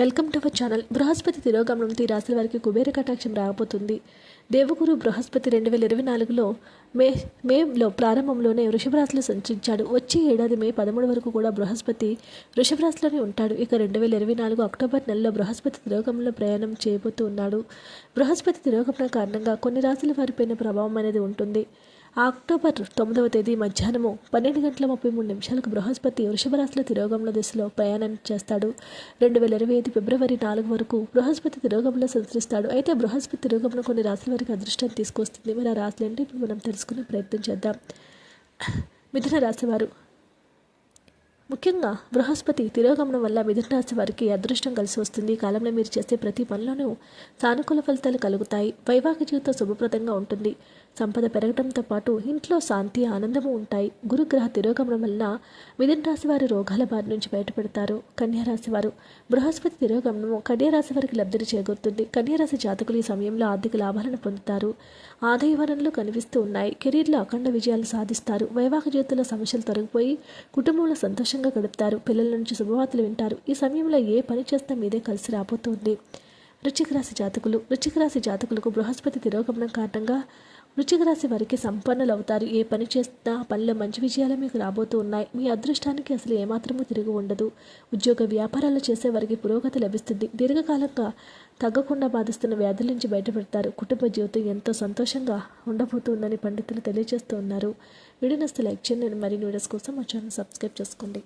Welcome to our channel. Brihaspati తిరోగమనంతో ఈ రాశుల వారికి కుబేర కటాక్షం రాబోతుంది. దేవగురు బృహస్పతి రెండు వేల ఇరవై నాలుగులో మే మేలో ప్రారంభంలోనే వృషభరాశిలో సంచరించాడు. వచ్చే ఏడాది మే పదమూడు వరకు కూడా బృహస్పతి వృషభరాశిలోనే ఉంటాడు. ఇక రెండు వేల ఇరవై నాలుగు అక్టోబర్ నెలలో బృహస్పతి తిరోగమనంలో ప్రయాణం చేయబోతూ ఉన్నాడు. బృహస్పతి తిరోగమన కారణంగా కొన్ని రాశుల వారిపైన ప్రభావం అనేది ఉంటుంది. అక్టోబర్ తొమ్మిదవ తేదీ మధ్యాహ్నము పన్నెండు గంటల ముప్పై మూడు నిమిషాలకు బృహస్పతి వృషభరాశుల తిరోగముల తిరోగమన దిశలో ప్రయాణం చేస్తాడు. రెండు వేల ఇరవై ఐదు ఫిబ్రవరి నాలుగు వరకు బృహస్పతి తిరోగమనంలో సంచరిస్తాడు. అయితే బృహస్పతి తిరోగమనం కొన్ని రాశుల వారికి అదృష్టం తీసుకొస్తుంది. మరి ఆ రాశులు ఏంటి ఇప్పుడు మనం తెలుసుకునే ప్రయత్నం చేద్దాం. మిథున రాశి వారు. ముఖ్యంగా బృహస్పతి తిరోగమనం వల్ల మిథున రాశి వారికి అదృష్టం కలిసి వస్తుంది. కాలంలో మీరు చేసే ప్రతి పనిలోనూ సానుకూల ఫలితాలు కలుగుతాయి. వైవాహిక జీవితం శుభప్రదంగా ఉంటుంది. సంపద పెరగడంతో పాటు ఇంట్లో శాంతి ఆనందము ఉంటాయి. గురుగ్రహ తిరోగమనం వల్ల మిథున రాశి వారి రోగాల బారి నుంచి బయటపడతారు. కన్యారాశి వారు బృహస్పతి తిరోగమనము కన్యారాశి వారికి లబ్ధిని చేకూరుతుంది. కన్యారాశి జాతకులు ఈ సమయంలో ఆర్థిక లాభాలను పొందుతారు. ఆదాయ వనరులు కనిపిస్తూ ఉన్నాయి. కెరీర్లో అఖండ విజయాలు సాధిస్తారు. వైవాహిక జీవితంలో సమస్యలు తొలగిపోయి కుటుంబంలో సంతోషంగా గడుపుతారు. పిల్లల నుంచి శుభవార్తలు వింటారు. ఈ సమయంలో ఏ పని చేస్తే మీదే కలిసి రాబోతుంది. వృశ్చిక రాశి జాతకులు. వృశ్చిక రాశి జాతకులకు బృహస్పతి తిరోగమనం కారణంగా వృశ్చిక రాశి వారికి సంపన్నులు అవుతారు ఏ పని చేసినా పనిలో మంచి విజయాలు మీకు రాబోతూ ఉన్నాయి. మీ అదృష్టానికి అసలు ఏమాత్రమూ తిరిగి ఉండదు. ఉద్యోగ వ్యాపారాలు చేసే వారికి పురోగతి లభిస్తుంది. దీర్ఘకాలంగా తగ్గకుండా బాధిస్తున్న వ్యాధుల నుంచి బయటపడతారు. కుటుంబ జీవితం ఎంతో సంతోషంగా ఉండబోతుందని పండితులు తెలియజేస్తూ ఉన్నారు. వీడియో లైక్ చేయండి. మరిన్ని వీడియోస్ కోసం మా ఛానల్ సబ్స్క్రైబ్ చేసుకోండి.